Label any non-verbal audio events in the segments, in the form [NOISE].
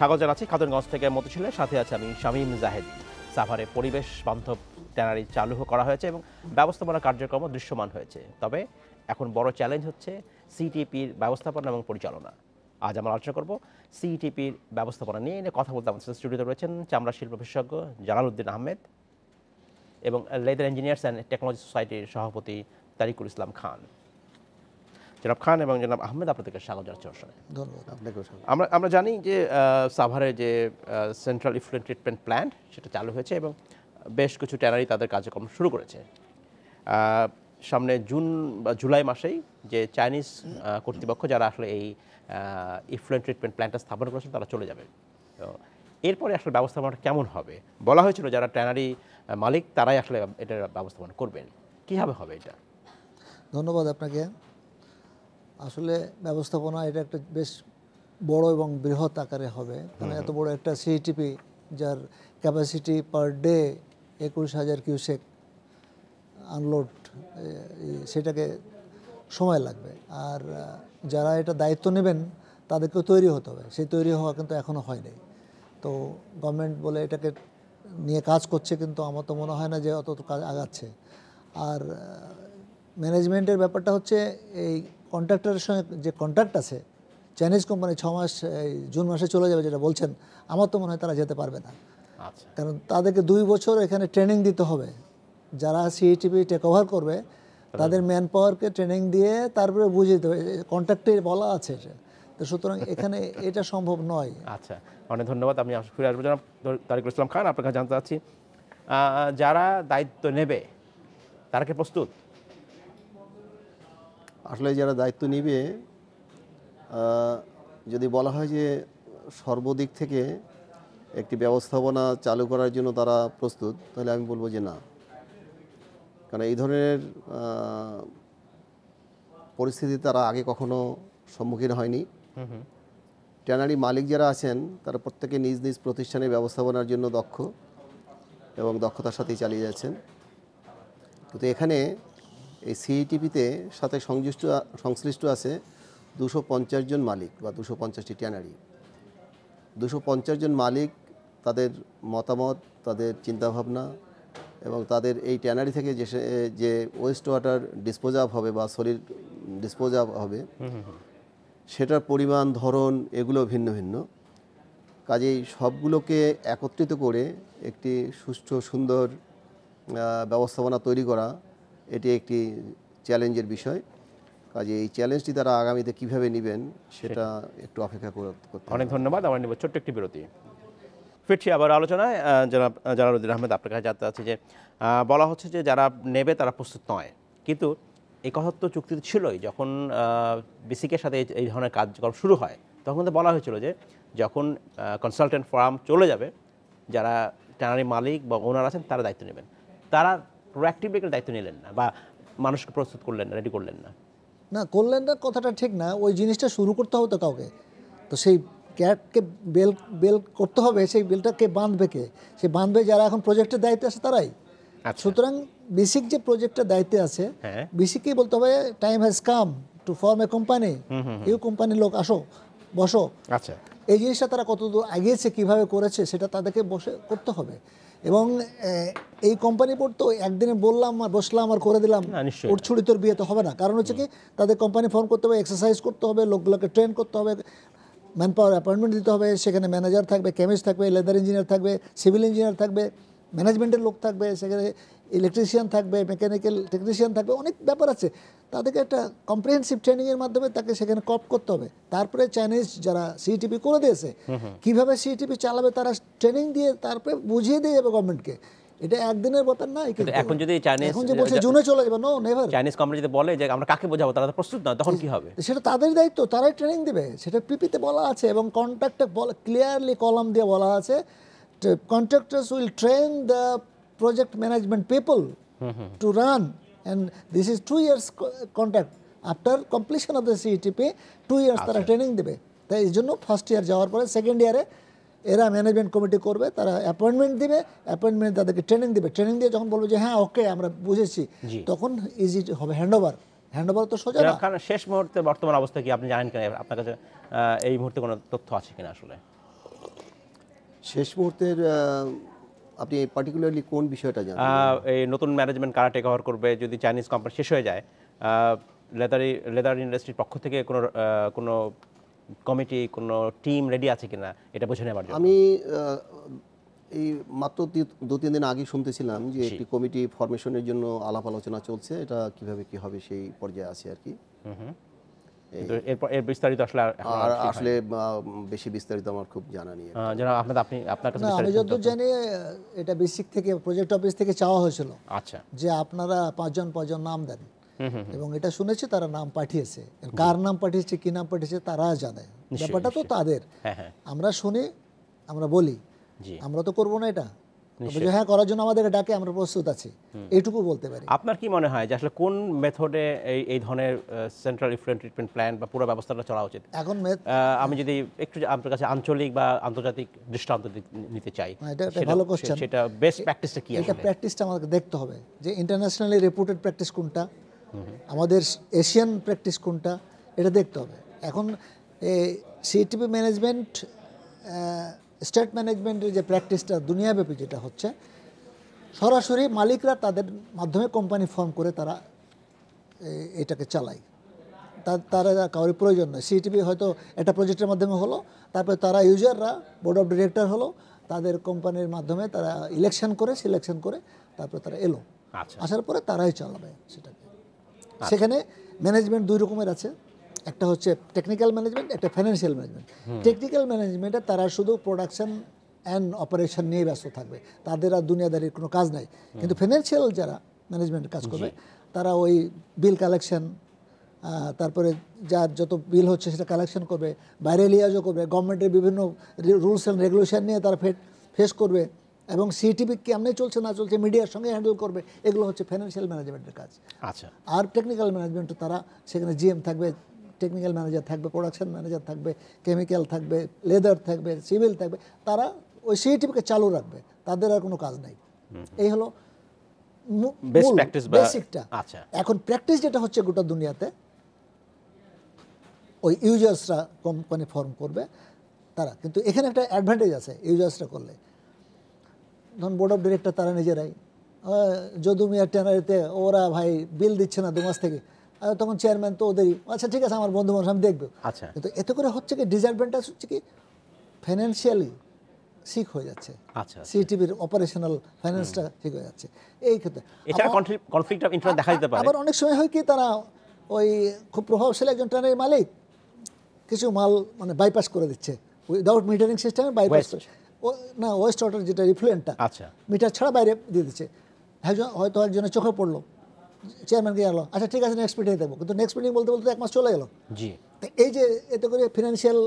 স্বাগত জানাচ্ছি খাতুনগঞ্জ থেকে মতিঝিলের সাথে আছে আমি শামীম জাহেদি। সাভারে পরিবেশ বান্ধব ট্যানারি চালু করা হয়েছে এবং ব্যবস্থাপনা কার্যক্রম দৃশ্যমান হয়েছে। তবে এখন বড় চ্যালেঞ্জ হচ্ছে সিটিপির ব্যবস্থাপনা এবং পরিচালনা। আজ আমরা আলোচনা করব সিটিপির ব্যবস্থাপনা নিয়ে। এনে কথা বলতে আমাদের স্টুডিওতে রয়েছেন চামড়া শিল্প বিশেষজ্ঞ জালালউদ্দিন আহমেদ এবং লেদার ইঞ্জিনিয়ার্স অ্যান্ড টেকনোলজি সোসাইটির সভাপতি তারিকুল ইসলাম খান। জনাব খান এবং জনাব আহমেদ আপনাদেরকে স্বাগত জানাচ্ছি অনুষ্ঠানে। ধন্যবাদ আমরা আমরা জানি যে সাভারে যে সেন্ট্রাল ইফ্লুয়েন্ট ট্রিটমেন্ট প্ল্যান্ট সেটা চালু হয়েছে এবং বেশ কিছু ট্যানারি তাদের কার্যক্রম শুরু করেছে। সামনে জুন বা জুলাই মাসেই যে চাইনিজ কর্তৃপক্ষ যারা আসলে এই ইফ্লুয়েন্ট ট্রিটমেন্ট প্ল্যান্টটা স্থাপন করেছেন তারা চলে যাবে। তো এরপরে আসলে ব্যবস্থাপনাটা কেমন হবে? বলা হয়েছিল যারা ট্যানারি মালিক তারাই আসলে এটার ব্যবস্থাপনা করবেন। কীভাবে হবে এটা? ধন্যবাদ আপনাকে। আসলে ব্যবস্থাপনা এটা একটা বেশ বড় এবং বৃহৎ আকারে হবে। কারণ এত বড় একটা সিইটিপি যার ক্যাপাসিটি পার ডে একুশ হাজার কিউসেক আনলোড সেটাকে সময় লাগবে। আর যারা এটা দায়িত্ব নেবেন তাদেরকেও তৈরি হতে হবে। সেই তৈরি হওয়া কিন্তু এখনও হয়নি তো গভর্নমেন্ট বলে এটাকে নিয়ে কাজ করছে কিন্তু আমার তো মনে হয় না যে অত কাজ আগাচ্ছে। আর ম্যানেজমেন্টের ব্যাপারটা হচ্ছে এই কন্ট্রাক্টরের সঙ্গে যে কন্ট্রাক্ট আছে চাইনিজ কোম্পানি ছ মাস জুন মাসে চলে যাবে যেটা বলছেন আমার তো মনে হয় তারা যেতে পারবে না। আচ্ছা। কারণ তাদেরকে দুই বছর এখানে ট্রেনিং দিতে হবে। যারা সিইটিপি টেক ওভার করবে তাদের ম্যান পাওয়ারকে ট্রেনিং দিয়ে তারপরে বুঝিয়ে দিতে হবে। কন্ট্রাক্টে বলা আছে তো সুতরাং এখানে [LAUGHS] এটা সম্ভব নয়। আচ্ছা অনেক ধন্যবাদ। আমি ফিরে আসব। জনাব তারিকুল ইসলাম খান আপনার কাছে জানতে চাচ্ছি যারা দায়িত্ব নেবে তারা কি প্রস্তুত? আসলে যারা দায়িত্ব নিবে যদি বলা হয় যে সর্বদিক থেকে একটি ব্যবস্থাপনা চালু করার জন্য তারা প্রস্তুত তাহলে আমি বলব যে না। কারণ এই ধরনের পরিস্থিতি তারা আগে কখনো সম্মুখীন হয়নি। ট্যানারি মালিক যারা আছেন তারা প্রত্যেকে নিজ নিজ প্রতিষ্ঠানে ব্যবস্থাপনার জন্য দক্ষ এবং দক্ষতার সাথেই চালিয়ে যাচ্ছেন। কিন্তু এখানে এই সিইটিপিতে সাথে সংযুক্ত সংশ্লিষ্ট আছে দুশো পঞ্চাশ জন মালিক বা দুশো পঞ্চাশটি ট্যানারি। দুশো পঞ্চাশ জন মালিক, তাদের মতামত, তাদের চিন্তাভাবনা এবং তাদের এই ট্যানারি থেকে যে যে ওয়েস্ট ওয়াটার ডিসপোজাব হবে বা সলিড ডিসপোজাব হবে, সেটার পরিমাণ, ধরন এগুলো ভিন্ন ভিন্ন। কাজেই সবগুলোকে একত্রিত করে একটি সুষ্ঠু, সুন্দর ব্যবস্থাপনা তৈরি করা এটি একটি চ্যালেঞ্জের বিষয়। কাজে এই চ্যালেঞ্জটি তারা আগামীতে কীভাবে নেবেন সেটা একটু অপেক্ষা করে- করতে অনেক ধন্যবাদ। আমার নিব ছোট্ট একটি বিরতি। ফিরছি আবার আলোচনায়। জনাব জালালউদ্দিন আহমেদ আপনার কাছে জানতে আছে যে বলা হচ্ছে যে যারা নেবে তারা প্রস্তুত নয়। কিন্তু এই কথা তো চুক্তিতে ছিলই। যখন বিসিকের সাথে এই- এই ধরনের কার্যক্রম শুরু হয় তখন তো বলা হয়েছিল যে যখন কনসালটেন্ট ফার্ম চলে যাবে যারা ট্যানারি মালিক বা ওনার আছেন তারা দায়িত্ব নেবেন। তারা প্রোঅ্যাক্টিভলি দায়িত্ব নিলেন না বা মানুষকে প্রস্তুত করলেন না রেডি করলেন না? না করলেন না কথাটা ঠিক না। ওই জিনিসটা শুরু করতে হবে তো কাউকে। তো সেই ক্যাটকে বেল বেল করতে হবে সেই বেলটাকে বাঁধবে কে? সে বাঁধবে যারা এখন প্রজেক্টের দায়িত্বে আছে তারাই। আচ্ছা। সুতরাং বেসিক যে প্রজেক্টের দায়িত্বে আছে হ্যাঁ। বেসিকই বলতে হবে time has come to form a company you কোম্পানির লোক আসো বসো। আচ্ছা। এই জিনিসটা তারা কতদূর এগিয়েছে কীভাবে করেছে সেটা তাদেরকে বসে করতে হবে। এবং এই কোম্পানি পর তো একদিনে বললাম আর বসলাম আর করে দিলাম। ছুরি তোর বিয়ে তো হবে না। কারণ হচ্ছে কি তাদের কোম্পানি ফর্ম করতে হবে এক্সারসাইজ করতে হবে লোকগুলোকে ট্রেন করতে হবে ম্যান পাওয়ার অ্যাপয়েন্টমেন্ট দিতে হবে সেখানে ম্যানেজার থাকবে কেমিস্ট থাকবে লেদার ইঞ্জিনিয়ার থাকবে সিভিল ইঞ্জিনিয়ার থাকবে ম্যানেজমেন্টের লোক থাকবে সেখানে ইলেকট্রিশিয়ান থাকবে মেকানিক্যাল টেকনিশিয়ান থাকবে অনেক ব্যাপার আছে। তাদেরকে একটা কম্প্রিহেন্সিভ ট্রেনিংয়ের মাধ্যমে তাকে সেখানে কপ করতে হবে। তারপরে চাইনিজ যারা সিটিপি করে দিয়েছে কীভাবে সিটিপি চালাবে তারা ট্রেনিং দিয়ে তারপরে বুঝিয়ে দিয়ে যাবে গভর্নমেন্টকে এটা একদিনের ব্যাপার না কিন্তু এখন যদি চাইনিজ এখন যে বলছে জুনে চলে যাবে নো নেভার চাইনিজ কোম্পানি যদি বলে যে আমরা কাকে বোঝাবো তারা তো প্রস্তুত না তখন কি হবে? সেটা তাদের দায়িত্ব তারাই ট্রেনিং দেবে। সেটা পিপিতে বলা আছে এবং কন্ট্রাক্টে বলা ক্লিয়ারলি কলম দিয়ে বলা আছে। Contractors will train the project management people to run and this is two years contract after completion of the CETP two years তারা ট্রেনিং দেবে। তাই এই জন্য ফার্স্ট ইয়ার যাওয়ার পরে সেকেন্ড ইয়ারে এরা ম্যানেজমেন্ট কমিটি করবে তারা অ্যাপয়েন্টমেন্ট দিবে অ্যাপয়েন্টমেন্ট তাদেরকে ট্রেনিং দিবে। ট্রেনিং দিয়ে যখন বলবে যে হ্যাঁ ওকে আমরা বুঝেছি তখন ইজি হবে। হ্যান্ড ওভার হ্যান্ড ওভার তো সোজা না। খান শেষ মুহূর্তে বর্তমান অবস্থা কি আপনি জানেন কিনা? আপনার কাছে এই মুহূর্তে কোনো তথ্য আছে কিনা আসলে? শেষ মুহূর্তের আপনি পার্টিকুলারলি কোন বিষয়টা জানেন এই নতুন ম্যানেজমেন্ট কারা টেক ওভার করবে? যদি চাইনিজ কোম্পানি শেষ হয়ে যায় লেদারি লেদার ইন্ডাস্ট্রির পক্ষ থেকে কোনো কোনো কমিটি কোনো টিম রেডি আছে কিনা এটা বুঝে নেবার জন্য। আমি এই মাত্র দু তিন দিন আগে শুনতেছিলাম যে একটি কমিটি ফরমেশনের জন্য আলাপ আলোচনা চলছে। এটা কীভাবে কি হবে সেই পর্যায়ে আছে আর কি। কিন্তু এরপর এর বিস্তারিত আসলে আর- এখন আর আর ঠিক আসলে বেশি বিস্তারিত আমার খুব জানা নেই। না। আহ, আপনি আপনার কাছে আমি যতদূর জানি এটা বেসিক থেকে প্রজেক্ট অফিস থেকে চাওয়া হয়েছিল। আচ্ছা। যে আপনারা পাঁচজন পাঁচজন নাম দেন। এবং এটা শুনেছি তারা নাম পাঠিয়েছে। কার নাম পাঠিয়েছে কি নাম পাঠিয়েছে তারা জানে। ব্যাপারটা তো তাদের। হ্যাঁ হ্যাঁ। আমরা শুনি আমরা বলি। আমরা তো করব না এটা। হ্যাঁ করার জন্য আমাদেরকে ডাকে আমরা প্রস্তুত আছি। এইটুকু বলতে পারি। আপনার কি মনে হয় যে আসলে কোন মেথডে এই এই ধরনের সেন্ট্রাল ইফ্লুয়েন্ট ট্রিটমেন্ট প্ল্যান বা পুরো ব্যবস্থাটা চলা উচিত? এখন আমি যদি একটু আপনার কাছে আঞ্চলিক বা আন্তর্জাতিক দৃষ্টান্ত নিতে চাই হ্যাঁ, এটা ভালো question। সেটা বেস্ট প্র্যাকটিসটা কি এটা প্র্যাকটিসটা আমাদেরকে দেখতে হবে যে ইন্টারন্যাশনালি রেপুটেড প্র্যাকটিস কোনটা আমাদের এশিয়ান প্র্যাকটিস কোনটা এটা দেখতে হবে। এখন সিটিপি ম্যানেজমেন্ট স্টেট ম্যানেজমেন্টের যে প্র্যাকটিসটা দুনিয়াব্যাপী যেটা হচ্ছে সরাসরি মালিকরা তাদের মাধ্যমে কোম্পানি ফর্ম করে তারা এটাকে চালায়। তা- তারা কারোর প্রয়োজন নয়। সিটিপি হয়তো একটা প্রজেক্টের মাধ্যমে হলো তারপরে তারা ইউজাররা বোর্ড অফ ডিরেক্টর হলো তাদের কোম্পানির মাধ্যমে তারা ইলেকশন করে সিলেকশন করে তারপরে তারা এলো। আচ্ছা। আসার পরে তারাই চালাবে সেটাকে। সেখানে ম্যানেজমেন্ট দুই রকমের আছে। একটা হচ্ছে টেকনিক্যাল ম্যানেজমেন্ট একটা ফাইন্যান্সিয়াল ম্যানেজমেন্ট টেকনিক্যাল ম্যানেজমেন্টে তারা শুধু প্রোডাকশন অ্যান্ড অপারেশন নিয়ে ব্যস্ত থাকবে। তাদের আর দুনিয়াদারির কোনো কাজ নাই। কিন্তু ফাইন্যান্সিয়াল যারা ম্যানেজমেন্টের কাজ করবে তারা ওই বিল কালেকশন তারপরে যার যত বিল হচ্ছে সেটা কালেকশন করবে বাইরে লিয়াজও করবে গভর্নমেন্টের বিভিন্ন রুলস অ্যান্ড রেগুলেশন নিয়ে তারা ফেস করবে এবং সিটিভি কেমনে চলছে না চলছে মিডিয়ার সঙ্গে হ্যান্ডেল করবে এগুলো হচ্ছে ফাইন্যান্সিয়াল ম্যানেজমেন্টের কাজ। আচ্ছা। আর টেকনিক্যাল ম্যানেজমেন্ট তারা সেখানে জিএম থাকবে টেকনিক্যাল ম্যানেজার থাকবে প্রোডাকশন ম্যানেজার থাকবে কেমিক্যাল থাকবে লেদার থাকবে সিভিল থাকবে তারা ওই সিইটিভিকে চালু রাখবে তাদের আর কোনো কাজ নাই। এই হলো বেসিকটা আচ্ছা। এখন প্র্যাকটিস যেটা হচ্ছে গোটা দুনিয়াতে ওই ইউজার্সরা কোম্পানি ফর্ম করবে তারা। কিন্তু এখানে একটা অ্যাডভান্টেজ আছে ইউজার্সরা করলে। ধরুন বোর্ড অফ ডিরেক্টর তারা নিজেরাই যদু মিয়ার ট্যানারিতে ওরা ভাই বিল দিচ্ছে না দু মাস থেকে। তখন চেয়ারম্যান তো ওদেরই। আচ্ছা ঠিক আছে আমার বন্ধু মানুষ আমি দেখব। আচ্ছা। কিন্তু এতে করে হচ্ছে কি ডিসঅ্যাডভান্টেজ হচ্ছে কি ফাইন্যান্সিয়ালি সিক হয়ে যাচ্ছে। আচ্ছা সিটিভির অপারেশনাল ফাইন্যান্সটা ঠিক হয়ে যাচ্ছে। এই ক্ষেত্রে এছাড়া কনফ্লিক্ট অফ ইন্টারেস্ট দেখা যেতে পারে। আবার অনেক সময় হয় কি তারা ওই খুব প্রভাবশালী একজন ট্রেনের মালিক কিছু মাল মানে বাইপাস করে দিচ্ছে। উইদাউট মিটারিং সিস্টেমে বাইপাস ও না ওয়েস্ট ওয়াটার যেটা রিফ্লুয়েন্টটা আচ্ছা। মিটার ছাড়া বাইরে দিয়ে দিচ্ছে। একজন হয়তো একজনের চোখে পড়ল। চেয়ারম্যানকে গেলো আচ্ছা ঠিক আছে নেক্সট মিটিংয়ে দেখব কিন্তু নেক্সট মিটিং বলতে বলতে এক মাস চলে গেলো। জি। এই যে এতে করে ফিনান্সিয়াল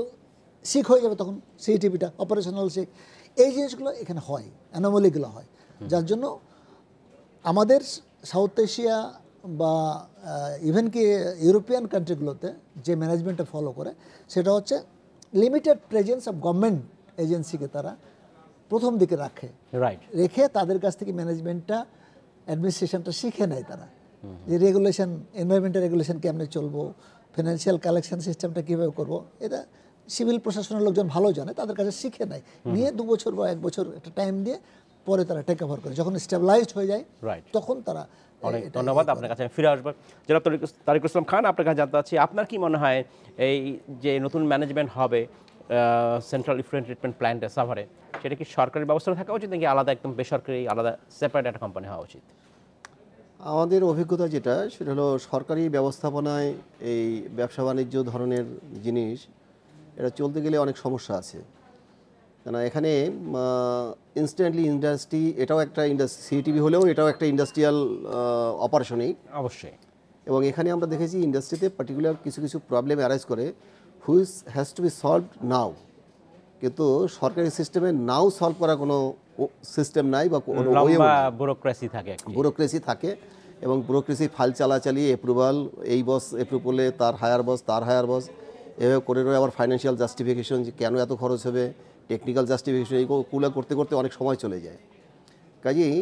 শিখ হয়ে যাবে তখন সিটিভিটা অপারেশনাল শিখ এই জিনিসগুলো এখানে হয় অ্যানোমলিগুলো হয়। যার জন্য আমাদের সাউথ এশিয়া বা ইভেন কি ইউরোপিয়ান কান্ট্রিগুলোতে যে ম্যানেজমেন্টটা ফলো করে সেটা হচ্ছে লিমিটেড প্রেজেন্স অফ গভর্নমেন্ট এজেন্সিকে তারা প্রথম দিকে রাখে। রাইট রেখে তাদের কাছ থেকে ম্যানেজমেন্টটা অ্যাডমিনিস্ট্রেশনটা শিখে নেয় তারা। যে রেগুলেশন এনভায়রনমেন্টাল রেগুলেশন কেমনে চলবো ফিনান্সিয়াল কালেকশন সিস্টেমটা কীভাবে করব এটা সিভিল প্রশাসনের লোকজন ভালো জানে তাদের কাছে শিখে নেয়। নিয়ে দু বছর বা এক বছর একটা টাইম দিয়ে পরে তারা টেক ওভার করে। যখন স্টেবিলাইজড হয়ে যায়. তখন তারা অনেক ধন্যবাদ আপনার কাছে আমি ফিরে আসব। জনাব তরিক- তারিকুল ইসলাম খান আপনার কাছে জানতে চাচ্ছি আপনার কি মনে হয় এই যে নতুন ম্যানেজমেন্ট হবে সেন্ট্রাল ইফ্লুয়েন্ট ট্রিটমেন্ট প্ল্যান্টে সাভারে সেটা কি সরকারি ব্যবস্থা থাকা উচিত নাকি আলাদা একদম বেসরকারি আলাদা সেপারেট একটা কোম্পানি হওয়া উচিত? আমাদের অভিজ্ঞতা যেটা সেটা হলো সরকারি ব্যবস্থাপনায় এই ব্যবসা বাণিজ্য ধরনের জিনিস এটা চলতে গেলে অনেক সমস্যা আছে। কেন এখানে ইনস্ট্যান্টলি ইন্ডাস্ট্রি এটাও একটা ইন্ডাস্ট্রি সিটিভি হলেও এটাও একটা ইন্ডাস্ট্রিয়াল অপারেশনই অবশ্যই। এবং এখানে আমরা দেখেছি ইন্ডাস্ট্রিতে পার্টিকুলার কিছু কিছু প্রবলেম অ্যারাইজ করে which has to be solved now কিন্তু সরকারি সিস্টেমে নাও সলভ করা কোনো সিস্টেম নাই বা ব্যুরোক্রেসি থাকে। ব্যুরোক্রেসি থাকে এবং ব্যুরোক্রেসি ফাইল চালাচালি অ্যাপ্রুভাল এই বস অ্যাপ্রুভ করলে তার হায়ার বস তার হায়ার বস এভাবে করে রয়ে আবার ফাইন্যান্সিয়াল জাস্টিফিকেশন যে কেন এত খরচ হবে টেকনিক্যাল জাস্টিফিকেশন এইগুলো করতে করতে অনেক সময় চলে যায়। কাজেই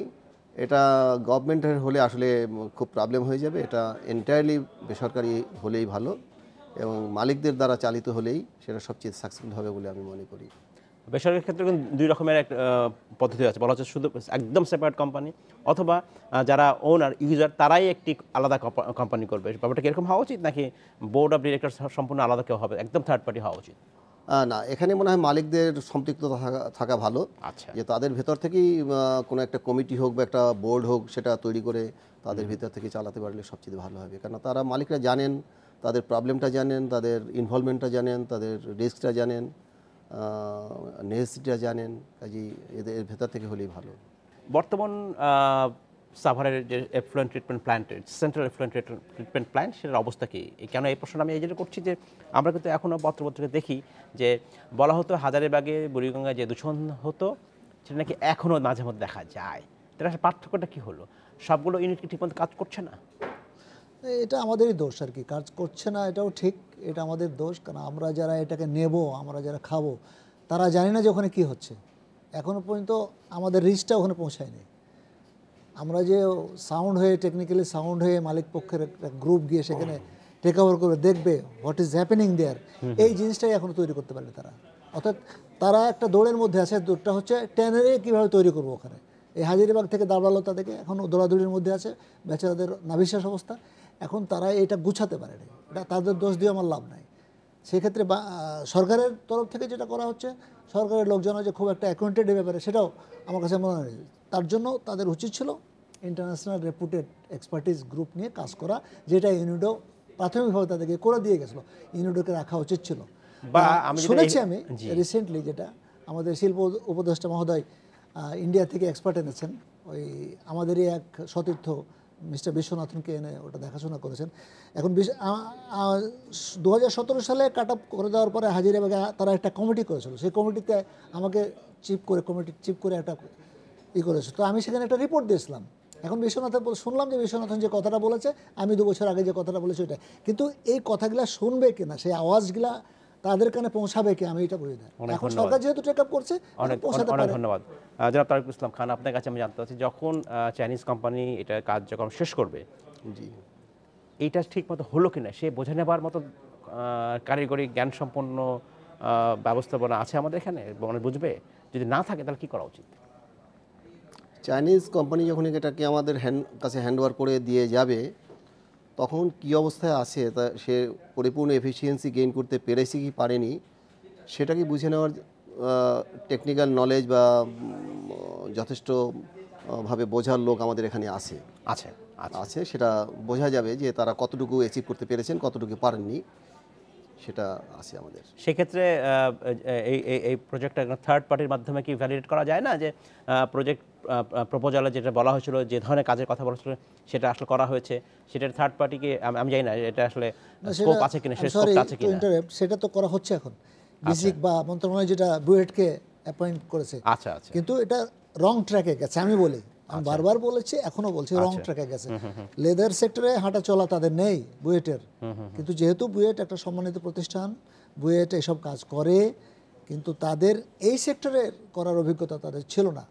এটা গভর্নমেন্টের হলে আসলে খুব প্রবলেম হয়ে যাবে এটা এন্টায়ারলি বেসরকারি হলেই ভালো এবং মালিকদের দ্বারা চালিত হলেই সেটা সবচেয়ে সাকসেসফুল হবে বলে আমি মনে করি। বেসরকারি ক্ষেত্রে কিন্তু দুই রকমের এক পদ্ধতি আছে। বলা হচ্ছে শুধু একদম সেপারেট কোম্পানি অথবা যারা ওনার ইউজার তারাই একটি আলাদা কোম্পানি করবে। ব্যাপারটা কীরকম হওয়া উচিত নাকি বোর্ড অফ ডিরেক্টর সম্পূর্ণ আলাদা কেউ হবে? একদম থার্ড পার্টি হওয়া উচিত। না এখানে মনে হয় মালিকদের সম্পৃক্ততা থাকা থাকা ভালো। আচ্ছা। যে তাদের ভেতর থেকেই কোনো একটা কমিটি হোক বা একটা বোর্ড হোক সেটা তৈরি করে তাদের ভেতর থেকে চালাতে পারলে সবচেয়ে ভালো হবে। কারণ তারা মালিকরা জানেন তাদের প্রবলেমটা জানেন তাদের ইনভলভমেন্টটা জানেন তাদের রিস্কটা জানেন। নেসেসিটিটা জানেন কাজেই এদের এর ভেতর থেকে হলেই ভালো। বর্তমান সাভারের যে effluent treatment plant central effluent treatment plant সেটার অবস্থা কি? এই কেন এই প্রশ্নটা আমি এই জন্য করছি যে আমরা কিন্তু এখনও পত্রপত্রিকা দেখি যে বলা হতো হাজারেবাগে বুড়িগঙ্গায় যে দূষণ হতো সেটা নাকি এখনও মাঝে মধ্যে দেখা যায়। তাহলে আসলে পার্থক্যটা কি হলো? সবগুলো ইউনিট কি ঠিকমতো কাজ করছে না? এটা আমাদেরই দোষ আর কি। কাজ করছে না এটাও ঠিক। এটা আমাদের দোষ কারণ আমরা যারা এটাকে নেব আমরা যারা খাব তারা জানি না যে ওখানে কী হচ্ছে। এখনও পর্যন্ত আমাদের রিচটা ওখানে পৌঁছায়নি। আমরা যে সাউন্ড হয়ে টেকনিক্যালি সাউন্ড হয়ে মালিক পক্ষের একটা গ্রুপ গিয়ে সেখানে টেক ওভার করে দেখবে হোয়াট ইজ হ্যাপেনিং দেয়ার এই জিনিসটাই এখনও তৈরি করতে পারেনি তারা। অর্থাৎ তারা একটা দৌড়ের মধ্যে আছে দৌড়টা হচ্ছে টেনারে কীভাবে তৈরি করব ওখানে। এই হাজিরিবাগ থেকে দাবড়ালতা থেকে এখনও দৌড়াদৌড়ির মধ্যে আছে বেচারাদের নাভিশ্বাস অবস্থা। এখন তারা এটা গুছাতে পারেনি এটা তাদের দোষ দিয়ে আমার লাভ নাই। সেক্ষেত্রে বা- সরকারের তরফ থেকে যেটা করা হচ্ছে সরকারের লোকজন যে খুব একটা অ্যাকাউন্টেড ব্যাপারে সেটাও আমার কাছে মনে হয় তার জন্য তাদের উচিত ছিল ইন্টারন্যাশনাল রেপুটেড এক্সপার্টিস গ্রুপ নিয়ে কাজ করা যেটা ইউনিডো প্রাথমিকভাবে তাদেরকে করে দিয়ে গেছিল। ইউনিডোকে রাখা উচিত ছিল। বা আমি শুনেছি আমি রিসেন্টলি যেটা আমাদের শিল্প উপদেষ্টা মহোদয় ইন্ডিয়া থেকে এক্সপার্ট এনেছেন। ওই আমাদেরই এক সতীর্থ মিস্টার বিশ্বনাথনকে এনে ওটা দেখাশোনা করেছেন। এখন দু হাজার সতেরো সালে কাট আপ করে দেওয়ার পরে হাজিরাবাগে তারা একটা কমিটি করেছিল। সেই কমিটিতে আমাকে চিপ করে কমিটি চিপ করে একটা ই করেছে। তো আমি সেখানে একটা রিপোর্ট দিয়েছিলাম। এখন বিশ্বনাথের বল- শুনলাম যে বিশ্বনাথন যে কথাটা বলেছে, আমি দু বছর আগে যে কথাটা বলেছি ওটা কিন্তু এই কথাগুলা শুনবে কিনা, সেই আওয়াজগুলা তাদের কানে পৌঁছাবে কি? আমি এটা বুঝি না অনেক এখন ধন্যবাদ। সরকার যেহেতু টেক আপ করছে অনেক অনেক ধন্যবাদ। জনাব তারিকুল ইসলাম খান আপনার কাছে আমি জানতে চাচ্ছি যখন চাইনিজ কোম্পানি এটা কার্যক্রম শেষ করবে জি। এইটা ঠিক মতো হলো কিনা? সে বোঝে নেবার মতো কারিগরি জ্ঞান সম্পন্ন ব্যবস্থাপনা আছে আমাদের এখানে? মানে বুঝবে? যদি না থাকে তাহলে কি করা উচিত? চাইনিজ কোম্পানি যখন এটাকে আমাদের হ্যান্ড কাছে হ্যান্ডওভার করে দিয়ে যাবে তখন কি অবস্থায় আছে তা সে পরিপূর্ণ এফিসিয়েন্সি গেইন করতে পেরেছে কি পারেনি সেটাকে বুঝে নেওয়ার টেকনিক্যাল নলেজ বা যথেষ্ট ভাবে বোঝার লোক আমাদের এখানে আছে। আছে আছে। সেটা বোঝা যাবে যে তারা কতটুকু অ্যাচিভ করতে পেরেছেন কতটুকু পারেননি সেটা আছে আমাদের। সেক্ষেত্রে এই- এই প্রজেক্টটা থার্ড পার্টির মাধ্যমে কি ভ্যালিডেট করা যায় না যে প্রজেক্ট প্রপোজালে যেটা বলা হয়েছিল যে ধরনের কাজের কথা বলা হয়েছিল সেটা আসলে করা হয়েছে। সেটার থার্ড পার্টিকে আমি জানি না এটা আসলে স্কোপ আছে কিনা সে স্কোপ আছে কিনা। সেটা তো করা হচ্ছে এখন। বিসিক বা মন্ত্রণালয় যেটা বুয়েটকে অ্যাপয়েন্ট করেছে। আচ্ছা আচ্ছা। কিন্তু এটা রং ট্র্যাকে গেছে আমি বলি। আমি বারবার বলেছি এখনও বলছি রং ট্র্যাকে গেছে। লেদার সেক্টরে হাঁটা চলা তাদের নেই বুয়েটের। কিন্তু যেহেতু বুয়েট একটা সম্মানিত প্রতিষ্ঠান বুয়েট এসব কাজ করে কিন্তু তাদের এই সেক্টরে করার অভিজ্ঞতা তাদের ছিল না।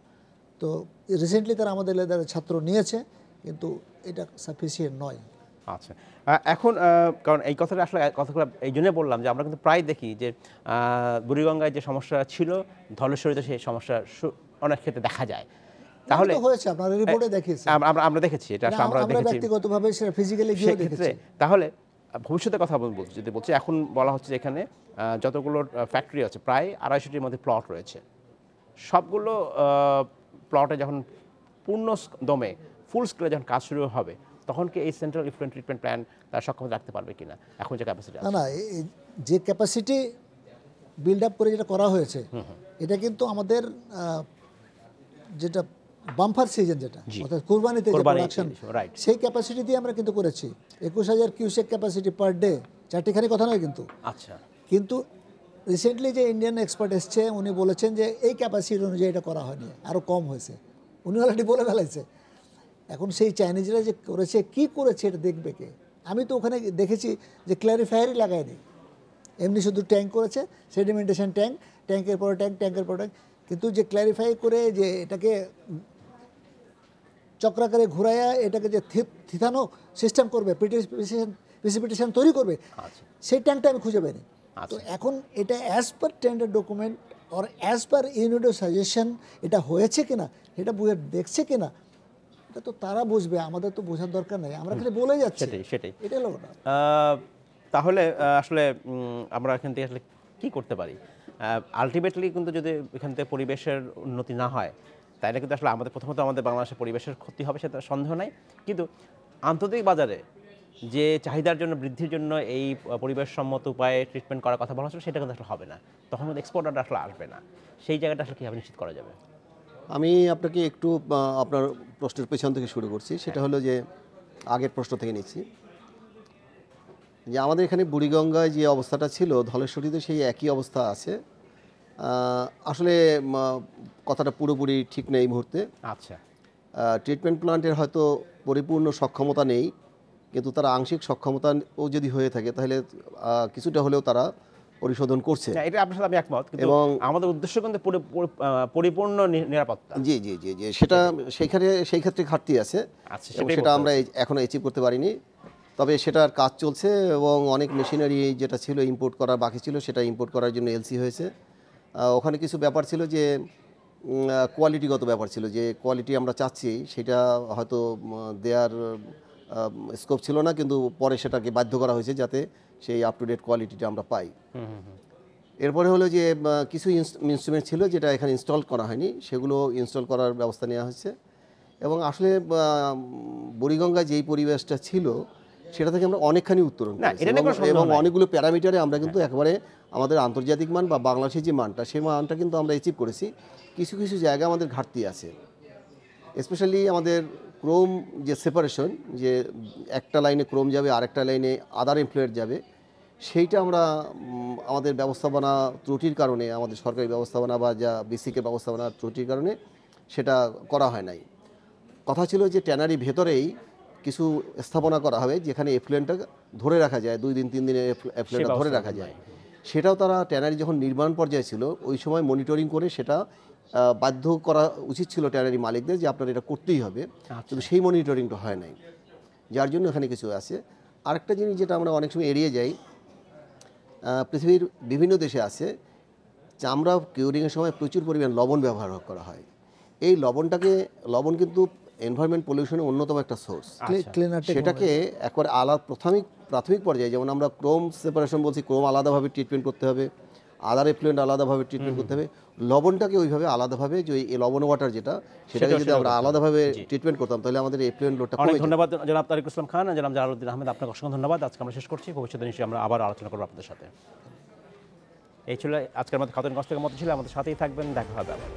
তো রিসেন্টলি তারা আমাদের লেদারের ছাত্র নিয়েছে কিন্তু এটা সাফিসিয়েন্ট নয়। আচ্ছা। এখন কারণ এই কথাটা আসলে কথাগুলো এই জন্য বললাম যে আমরা কিন্তু প্রায় দেখি যে বুড়িগঙ্গায় যে সমস্যা ছিল ধলেশ্বরীতে সেই সমস্যা অনেক ক্ষেত্রে দেখা যায়। তাহলে হয়েছে আপনার রিপোর্টে দেখিয়েছে আমরা আমরা- দেখেছি এটা আমরা আমরা দেখেছি। ব্যক্তিগতভাবে সেটা ফিজিক্যালি গিয়ে দেখেছি। তাহলে ভবিষ্যতের কথা বল- বলছি যদি বলছি এখন বলা হচ্ছে এখানে যতগুলো ফ্যাক্টরি আছে প্রায় আড়াইশোটির মধ্যে প্লট রয়েছে। সবগুলো প্লটে যখন পূর্ণ দমে ফুল স্কেলে যখন কাজ শুরু হবে তখন কি এই সেন্ট্রাল ইফ্লুয়েন্ট ট্রিটমেন্ট প্ল্যান তার সক্ষম রাখতে পারবে কিনা? এখন যে ক্যাপাসিটি না না যে ক্যাপাসিটি বিল্ড আপ করে যেটা করা হয়েছে এটা কিন্তু আমাদের যেটা বাম্পার সিজন যেটা অর্থাৎ কুরবানিতে যে প্রোডাকশন সেই ক্যাপাসিটি দিয়ে আমরা কিন্তু করেছি। একুশ হাজার কিউসেক ক্যাপাসিটি পার ডে চারটিখানি কথা নয় কিন্তু। আচ্ছা। কিন্তু রিসেন্টলি যে ইন্ডিয়ান এক্সপার্ট এসছে উনি বলেছেন যে এই ক্যাপাসিটি অনুযায়ী এটা করা হয়নি আরও কম হয়েছে। উনি অলরেডি বলে ফেলাইছে এখন সেই চাইনিজরা যে করেছে কি করেছে এটা দেখবে কে? আমি তো ওখানে দেখেছি যে ক্ল্যারিফায়ারই লাগায়নি। এমনি শুধু ট্যাঙ্ক করেছে সেডিমেন্টেশন ট্যাঙ্ক ট্যাঙ্কের পরে ট্যাঙ্ক ট্যাঙ্কের পরে ট্যাঙ্ক কিন্তু যে ক্ল্যারিফাই করে যে এটাকে চক্রাকারে ঘুরাইয়া এটাকে যে থি- থিতানো সিস্টেম করবে প্রিসিপিটেশন তৈরি করবে আচ্ছা। সেই ট্যাঙ্কটা আমি খুঁজে পাইনি। তো। এখন এটা as per tender document or as per ইউনিটের সাজেশন এটা হয়েছে কিনা এটা বুঝে দেখছে কিনা এটা তো তারা বুঝবে আমাদের তো বোঝার দরকার নেই আমরা খালি বলে যাচ্ছি। সেটাই সেটাই। এটা হলো না তাহলে আসলে আমরা এখান থেকে আসলে কি করতে পারি? আলটিমেটলি কিন্তু যদি এখান থেকে পরিবেশের উন্নতি না হয় তাহলে কিন্তু আসলে আমাদের প্রথমত আমাদের বাংলাদেশের পরিবেশের ক্ষতি হবে সেটা সন্দেহ নাই। কিন্তু আন্তর্জাতিক বাজারে যে চাহিদার জন্য বৃদ্ধির জন্য এই পরিবেশসম্মত উপায়ে ট্রিটমেন্ট করার কথা বলা হচ্ছিল সেটা কিন্তু আসলে হবে না। তখন কিন্তু এক্সপোর্টারটা আসলে আসবে না। সেই জায়গাটা আসলে কীভাবে নিশ্চিত করা যাবে? আমি আপনাকে একটু আপনার প্রশ্নের পেছন থেকে শুরু করছি। সেটা হলো যে আগের প্রশ্ন থেকে নিচ্ছি। যে আমাদের এখানে বুড়িগঙ্গায় যে অবস্থাটা ছিল ধলেশ্বরীতে সেই একই অবস্থা আছে। আসলে কথাটা পুরোপুরি ঠিক নেই এই মুহূর্তে। আচ্ছা। ট্রিটমেন্ট প্ল্যান্টের হয়তো পরিপূর্ণ সক্ষমতা নেই। কিন্তু তারা আংশিক সক্ষমতাও যদি হয়ে থাকে তাহলে কিছুটা হলেও তারা পরিশোধন করছে। এটা আপনার সাথে আমি একমত এবং- আমাদের উদ্দেশ্য কিন্তু পরিপূর্ণ নিরাপত্তা। জি জি জি জি সেটা সেইখানে সেই ক্ষেত্রে ঘাটতি আছে। আচ্ছা, সেটা আমরা এখনও অ্যাচিভ করতে পারিনি। তবে সেটার কাজ চলছে এবং অনেক মেশিনারি যেটা ছিল ইম্পোর্ট করার বাকি ছিল সেটা ইম্পোর্ট করার জন্য এলসি হয়েছে। ওখানে কিছু ব্যাপার ছিল যে কোয়ালিটিগত ব্যাপার ছিল যে কোয়ালিটি আমরা চাচ্ছি সেটা হয়তো দেয়ার স্কোপ ছিল না কিন্তু পরে সেটাকে বাধ্য করা হয়েছে যাতে সেই আপ টু ডেট কোয়ালিটিটা আমরা পাই। এরপরে হলো যে কিছু ইনস্ট্রুমেন্ট ছিল যেটা এখানে ইনস্টল করা হয়নি সেগুলো ইনস্টল করার ব্যবস্থা নেওয়া হয়েছে। এবং আসলে বুড়িগঙ্গা যেই পরিবেশটা ছিল সেটা থেকে আমরা অনেকখানি উত্তরণ এবং-। অনেকগুলো প্যারামিটারে আমরা কিন্তু একেবারে আমাদের আন্তর্জাতিক মান বা বাংলাদেশের যে মানটা সেই মানটা কিন্তু আমরা অ্যাচিভ করেছি। কিছু কিছু জায়গা আমাদের ঘাটতি আছে। স্পেশালি আমাদের ক্রোম যে সেপারেশন যে একটা লাইনে ক্রোম যাবে আরেকটা লাইনে আদার এমপ্লয়েড যাবে সেইটা আমরা আমাদের ব্যবস্থাপনা ত্রুটির কারণে আমাদের সরকারি ব্যবস্থাপনা বা যা বিসিকে ব্যবস্থাপনা ত্রুটির কারণে সেটা করা হয় নাই। কথা ছিল যে ট্যানারি ভেতরেই কিছু স্থাপনা করা হবে যেখানে এফ্লুয়েন্টটা ধরে রাখা যায় দুই দিন তিন দিনের এফ্লুয়েন্টটা ধরে রাখা যায়। সেটাও তারা ট্যানারি যখন নির্মাণ পর্যায়ে ছিল ওই সময় মনিটরিং করে সেটা বাধ্য করা উচিত ছিল ট্যানারি মালিকদের যে আপনার এটা করতেই হবে। কিন্তু সেই মনিটরিংটা হয় নাই। যার জন্য এখানে কিছু আছে। আরেকটা জিনিস যেটা আমরা অনেক সময় এড়িয়ে যাই পৃথিবীর বিভিন্ন দেশে আছে চামড়া কিউরিংয়ের সময় প্রচুর পরিমাণ লবণ ব্যবহার করা হয়। এই লবণটাকে লবণ কিন্তু এনভায়রনমেন্ট পলিউশনের অন্যতম একটা সোর্স ক্লিনার সেটাকে একবার আলাদা প্রাথমিক প্রাথমিক পর্যায়ে যেমন আমরা ক্রোম সেপারেশন বলছি ক্রোম আলাদাভাবে ট্রিটমেন্ট করতে হবে আদার এফ্লুয়েন্ট আলাদাভাবে ট্রিটমেন্ট করতে হবে লবণটাকে ওইভাবে আলাদাভাবে যে এই লবণ ওয়াটার যেটা সেটাকে যদি আমরা আলাদাভাবে ট্রিটমেন্ট করতাম তাহলে আমাদের এফ্লুয়েন্ট লোডটা অনেক ধন্যবাদ জনাব তারিক ইসলাম খান জনাব জালালউদ্দিন আহমেদ আপনাকে অসংখ্য ধন্যবাদ। আজকে আমরা শেষ করছি ভবিষ্যতে নিশ্চয়ই আমরা আবার আলোচনা করব আপনাদের সাথে। এই ছিল আজকের মতো খাতুন কষ্ট থেকে মতো ছিল আমাদের সাথেই থাকবেন দেখা হবে আবার।